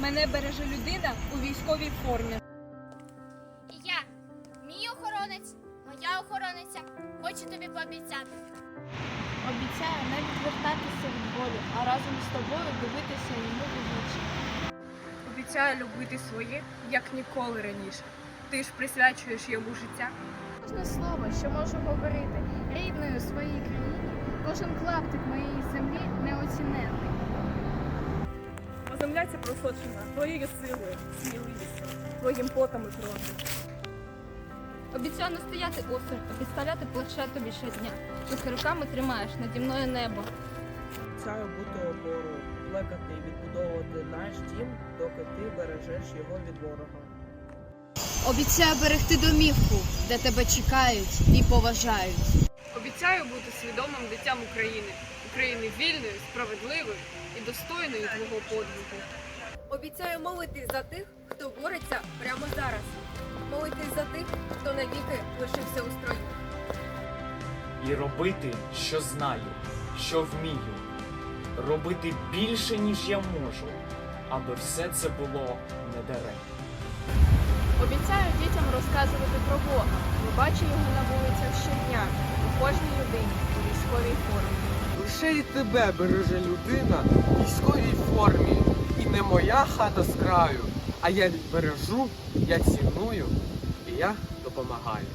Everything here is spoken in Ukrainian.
Мене береже людина у військовій формі. І я, мій охоронець, моя охорониця, хочу тобі пообіцяти. Обіцяю не відвертатися від болю, а разом з тобою дивитися йому у вічі. Обіцяю любити своє, як ніколи раніше. Ти ж присвячуєш йому життя. Кожне слово, що можу говорити рідною своїй країні, кожен клаптик моєї землі неоціненний. Земля просочена твоєю силою, сміливістю, твоїм потом і кров'ю. Обіцяю не стояти осторонь, а підставляти плече тобі щодня, доки руками тримаєш наді мною небо. Обіцяю бути опорою, плекати і відбудовувати наш дім, доки ти бережеш його від ворога. Обіцяю берегти домівку, де тебе чекають і поважають. Обіцяю бути свідомим дитям України, України вільною, справедливою і достойною твого подвигу. Обіцяю молитись за тих, хто бореться прямо зараз. Молитись за тих, хто навіки лишився у строю. і робити, що знаю, що вмію, робити більше, ніж я можу, аби все це було не даремно. Обіцяю дітям розказувати про Бога, бо бачу його на вулицях щодня, у кожній людині у військовій формі. Лише й тебе береже людина в військовій формі. І не моя хата з краю, а я бережу, я ціную і я допомагаю.